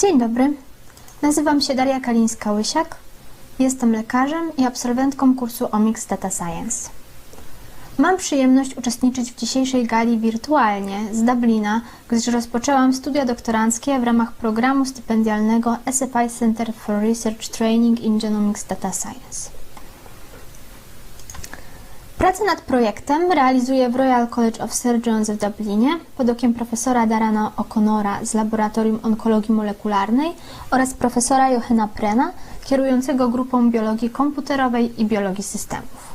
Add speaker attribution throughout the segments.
Speaker 1: Dzień dobry. Nazywam się Daria Kalińska-Łysiak. Jestem lekarzem i absolwentką kursu Omics Data Science. Mam przyjemność uczestniczyć w dzisiejszej gali wirtualnie z Dublina, gdyż rozpoczęłam studia doktoranckie w ramach programu stypendialnego SFI Center for Research Training in Genomics Data Science. Pracę nad projektem realizuję w Royal College of Surgeons w Dublinie pod okiem profesora Darana O'Connora z Laboratorium Onkologii Molekularnej oraz profesora Johanna Prena, kierującego grupą biologii komputerowej i biologii systemów.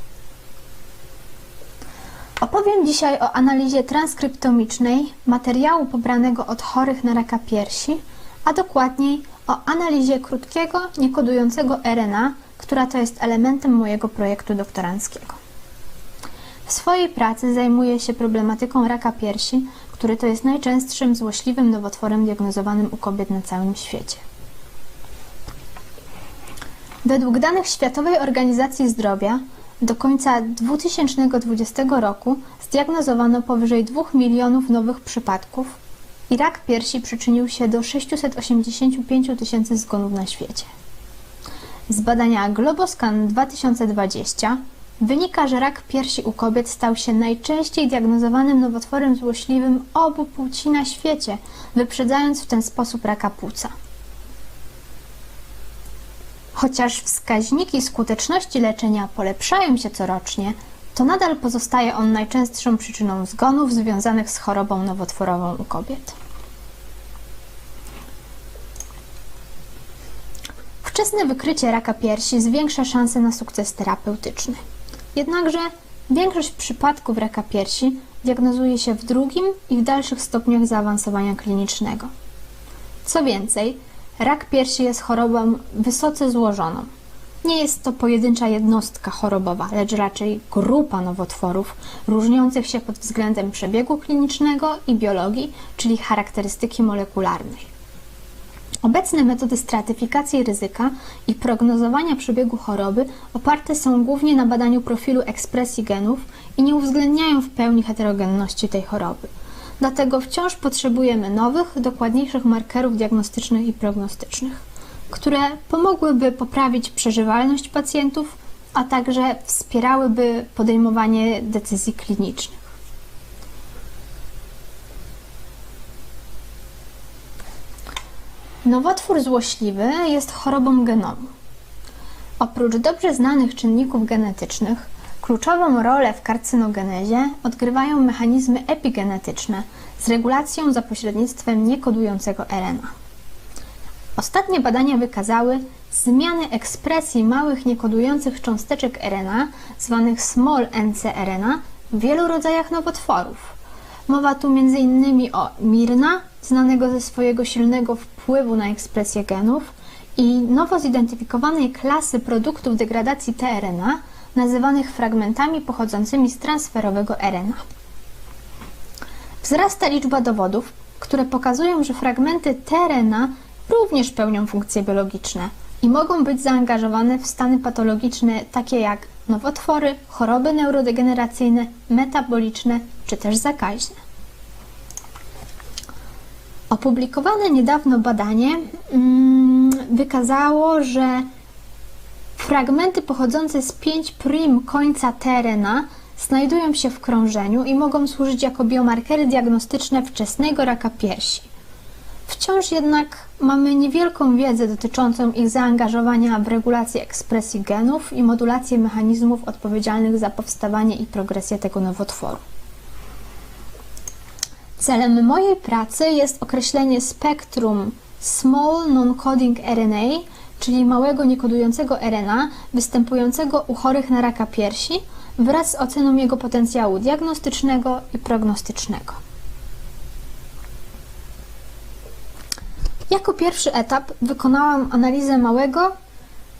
Speaker 1: Opowiem dzisiaj o analizie transkryptomicznej materiału pobranego od chorych na raka piersi, a dokładniej o analizie krótkiego, niekodującego RNA, która to jest elementem mojego projektu doktoranckiego. Swojej pracy zajmuję się problematyką raka piersi, który to jest najczęstszym złośliwym nowotworem diagnozowanym u kobiet na całym świecie. Według danych Światowej Organizacji Zdrowia do końca 2020 roku zdiagnozowano powyżej 2 milionów nowych przypadków i rak piersi przyczynił się do 685 tysięcy zgonów na świecie. Z badania Globoscan 2020 wynika, że rak piersi u kobiet stał się najczęściej diagnozowanym nowotworem złośliwym obu płci na świecie, wyprzedzając w ten sposób raka płuca. Chociaż wskaźniki skuteczności leczenia polepszają się corocznie, to nadal pozostaje on najczęstszą przyczyną zgonów związanych z chorobą nowotworową u kobiet. Wczesne wykrycie raka piersi zwiększa szanse na sukces terapeutyczny. Jednakże większość przypadków raka piersi diagnozuje się w drugim i w dalszych stopniach zaawansowania klinicznego. Co więcej, rak piersi jest chorobą wysoce złożoną. Nie jest to pojedyncza jednostka chorobowa, lecz raczej grupa nowotworów różniących się pod względem przebiegu klinicznego i biologii, czyli charakterystyki molekularnej. Obecne metody stratyfikacji ryzyka i prognozowania przebiegu choroby oparte są głównie na badaniu profilu ekspresji genów i nie uwzględniają w pełni heterogenności tej choroby. Dlatego wciąż potrzebujemy nowych, dokładniejszych markerów diagnostycznych i prognostycznych, które pomogłyby poprawić przeżywalność pacjentów, a także wspierałyby podejmowanie decyzji klinicznych. Nowotwór złośliwy jest chorobą genomu. Oprócz dobrze znanych czynników genetycznych, kluczową rolę w karcynogenezie odgrywają mechanizmy epigenetyczne z regulacją za pośrednictwem niekodującego RNA. Ostatnie badania wykazały zmiany ekspresji małych niekodujących cząsteczek RNA, zwanych small ncRNA, w wielu rodzajach nowotworów. Mowa tu m.in. o Mirna, znanego ze swojego silnego wpływu na ekspresję genów, i nowo zidentyfikowanej klasy produktów degradacji tRNA, nazywanych fragmentami pochodzącymi z transferowego RNA. Wzrasta liczba dowodów, które pokazują, że fragmenty tRNA również pełnią funkcje biologiczne i mogą być zaangażowane w stany patologiczne takie jak nowotwory, choroby neurodegeneracyjne, metaboliczne czy też zakaźne. Opublikowane niedawno badanie mm, wykazało, że fragmenty pochodzące z 5' końca terena znajdują się w krążeniu i mogą służyć jako biomarkery diagnostyczne wczesnego raka piersi. Wciąż jednak mamy niewielką wiedzę dotyczącą ich zaangażowania w regulację ekspresji genów i modulację mechanizmów odpowiedzialnych za powstawanie i progresję tego nowotworu. Celem mojej pracy jest określenie spektrum Small Non-Coding RNA, czyli małego niekodującego RNA występującego u chorych na raka piersi wraz z oceną jego potencjału diagnostycznego i prognostycznego. Jako pierwszy etap wykonałam analizę małego,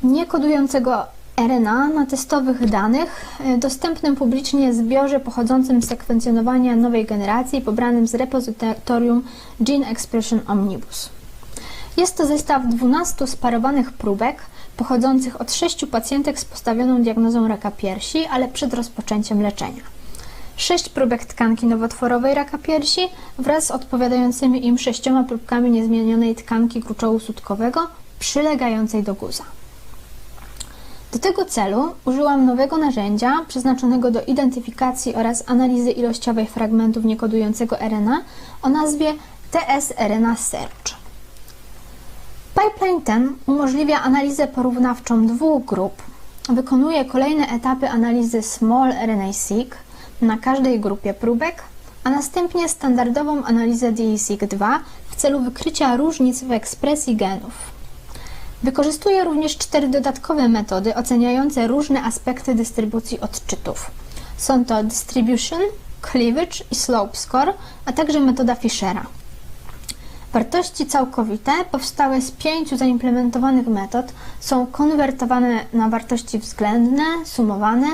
Speaker 1: niekodującego RNA na testowych danych e, dostępnym publicznie zbiorze pochodzącym z sekwencjonowania nowej generacji pobranym z repozytorium Gene Expression Omnibus. Jest to zestaw 12 sparowanych próbek pochodzących od 6 pacjentek z postawioną diagnozą raka piersi, ale przed rozpoczęciem leczenia. 6 próbek tkanki nowotworowej raka piersi wraz z odpowiadającymi im sześcioma próbkami niezmienionej tkanki gruczołu sutkowego przylegającej do guza. Do tego celu użyłam nowego narzędzia przeznaczonego do identyfikacji oraz analizy ilościowej fragmentów niekodującego RNA o nazwie TS-RNA Search. Pipeline ten umożliwia analizę porównawczą dwóch grup, wykonuje kolejne etapy analizy Small RNA-seq na każdej grupie próbek, a następnie standardową analizę DE-seq2 w celu wykrycia różnic w ekspresji genów. Wykorzystuje również cztery dodatkowe metody oceniające różne aspekty dystrybucji odczytów. Są to Distribution, Cleavage i Slope Score, a także metoda Fishera. Wartości całkowite powstałe z pięciu zaimplementowanych metod są konwertowane na wartości względne, sumowane,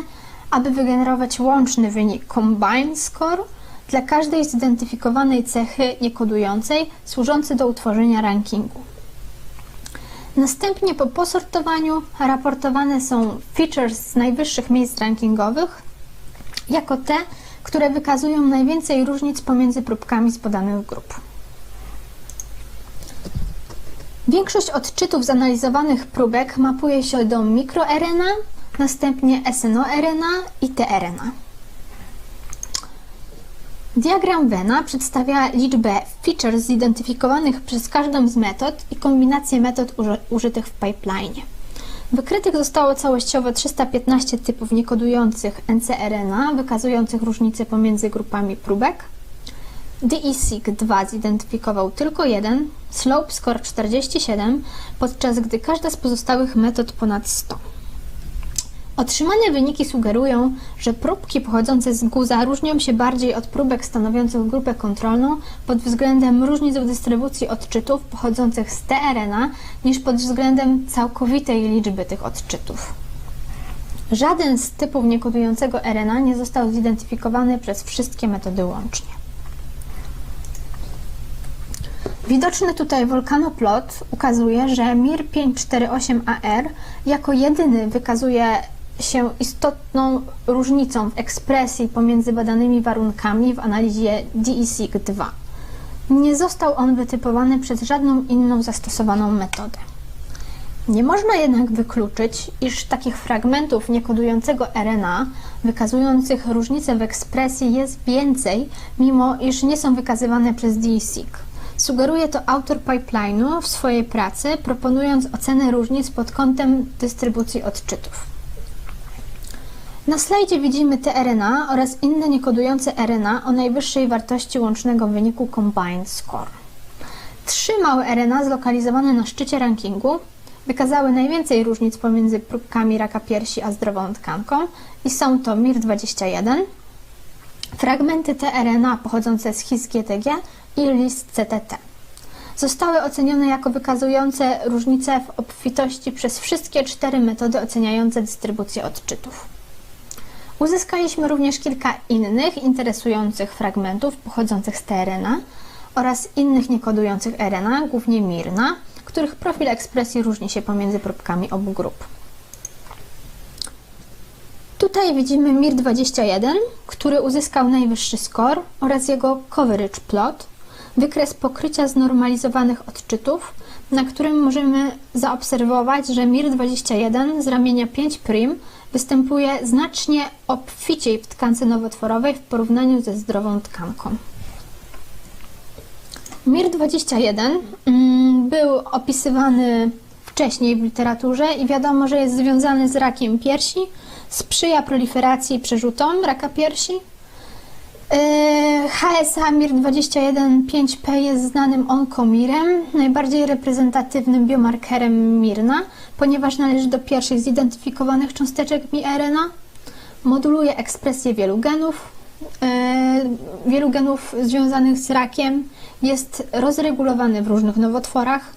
Speaker 1: aby wygenerować łączny wynik Combined Score dla każdej zidentyfikowanej cechy niekodującej służący do utworzenia rankingu. Następnie po posortowaniu raportowane są features z najwyższych miejsc rankingowych jako te, które wykazują najwięcej różnic pomiędzy próbkami z podanych grup. Większość odczytów zanalizowanych próbek mapuje się do mikroRNA, następnie SNORNA i tRNA. Diagram Venna przedstawia liczbę features zidentyfikowanych przez każdą z metod i kombinację metod uży użytych w pipeline. Wykrytych zostało całościowo 315 typów niekodujących ncRNA, wykazujących różnice pomiędzy grupami próbek. DE-seq2 zidentyfikował tylko jeden, slope score 47, podczas gdy każda z pozostałych metod ponad 100. Otrzymane wyniki sugerują, że próbki pochodzące z guza różnią się bardziej od próbek stanowiących grupę kontrolną pod względem różnic w dystrybucji odczytów pochodzących z tRNA niż pod względem całkowitej liczby tych odczytów. Żaden z typów niekodującego RNA nie został zidentyfikowany przez wszystkie metody łącznie. Widoczny tutaj wolkanoplot ukazuje, że MIR548AR jako jedyny wykazuje się istotną różnicą w ekspresji pomiędzy badanymi warunkami w analizie DE-seq2. Nie został on wytypowany przez żadną inną zastosowaną metodę. Nie można jednak wykluczyć, iż takich fragmentów niekodującego RNA wykazujących różnice w ekspresji jest więcej, mimo iż nie są wykazywane przez DE-seq. Sugeruje to autor pipeline'u w swojej pracy, proponując ocenę różnic pod kątem dystrybucji odczytów. Na slajdzie widzimy tRNA oraz inne niekodujące RNA o najwyższej wartości łącznego wyniku Combined Score. Trzy małe RNA zlokalizowane na szczycie rankingu wykazały najwięcej różnic pomiędzy próbkami raka piersi a zdrową tkanką i są to MIR21, fragmenty tRNA pochodzące z HIS-GTG i LIS-CTT. Zostały ocenione jako wykazujące różnice w obfitości przez wszystkie cztery metody oceniające dystrybucję odczytów. Uzyskaliśmy również kilka innych interesujących fragmentów pochodzących z tRNA oraz innych niekodujących RNA, głównie MIRNA, których profil ekspresji różni się pomiędzy próbkami obu grup. Tutaj widzimy MIR21, który uzyskał najwyższy score oraz jego coverage plot, wykres pokrycia znormalizowanych odczytów, na którym możemy zaobserwować, że MIR21 z ramienia 5' występuje znacznie obficiej w tkance nowotworowej w porównaniu ze zdrową tkanką. MIR21 mm, był opisywany wcześniej w literaturze i wiadomo, że jest związany z rakiem piersi, sprzyja proliferacji przerzutom raka piersi. HSA MIR21-5P jest znanym onkomirem, najbardziej reprezentatywnym biomarkerem MIRNA, ponieważ należy do pierwszych zidentyfikowanych cząsteczek miRNA. Moduluje ekspresję wielu genów, wielu genów związanych z rakiem, jest rozregulowany w różnych nowotworach.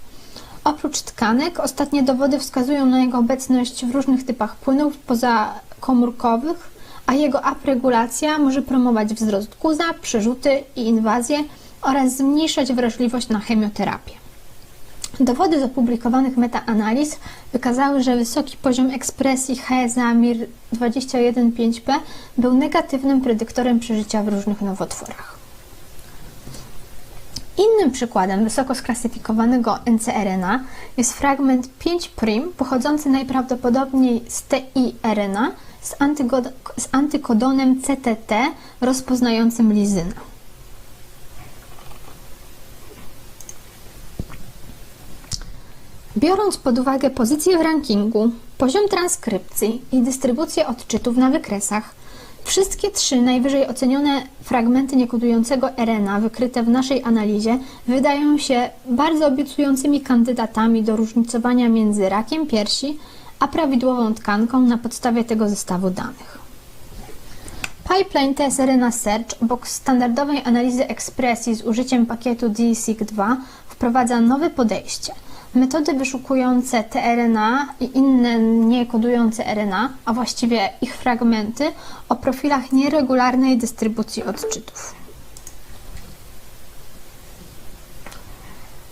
Speaker 1: Oprócz tkanek, ostatnie dowody wskazują na jego obecność w różnych typach płynów pozakomórkowych, a jego upregulacja może promować wzrost guza, przerzuty i inwazję oraz zmniejszać wrażliwość na chemioterapię. Dowody z opublikowanych metaanaliz wykazały, że wysoki poziom ekspresji Hezamir 215P był negatywnym predyktorem przeżycia w różnych nowotworach. Innym przykładem wysoko sklasyfikowanego NCRNA jest fragment 5' pochodzący najprawdopodobniej z TIRNA z, z antykodonem CTT rozpoznającym lizynę. Biorąc pod uwagę pozycję w rankingu, poziom transkrypcji i dystrybucję odczytów na wykresach, wszystkie trzy najwyżej ocenione fragmenty niekodującego RNA wykryte w naszej analizie wydają się bardzo obiecującymi kandydatami do różnicowania między rakiem piersi a prawidłową tkanką na podstawie tego zestawu danych. Pipeline TSRNA Search obok standardowej analizy ekspresji z użyciem pakietu DSIG-2 wprowadza nowe podejście. Metody wyszukujące tRNA i inne niekodujące RNA, a właściwie ich fragmenty, o profilach nieregularnej dystrybucji odczytów.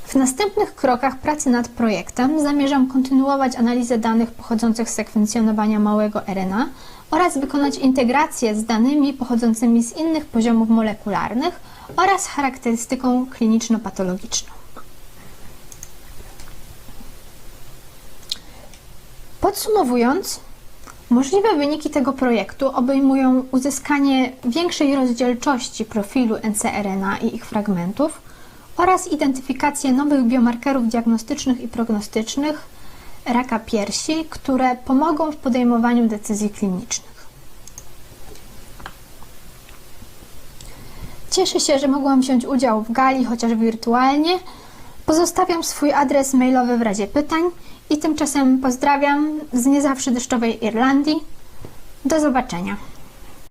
Speaker 1: W następnych krokach pracy nad projektem zamierzam kontynuować analizę danych pochodzących z sekwencjonowania małego RNA oraz wykonać integrację z danymi pochodzącymi z innych poziomów molekularnych oraz charakterystyką kliniczno-patologiczną. Podsumowując, możliwe wyniki tego projektu obejmują uzyskanie większej rozdzielczości profilu NCRNA i ich fragmentów oraz identyfikację nowych biomarkerów diagnostycznych i prognostycznych raka piersi, które pomogą w podejmowaniu decyzji klinicznych. Cieszę się, że mogłam wziąć udział w gali, chociaż wirtualnie. Pozostawiam swój adres mailowy w razie pytań i tymczasem pozdrawiam z nie zawsze deszczowej Irlandii. Do zobaczenia.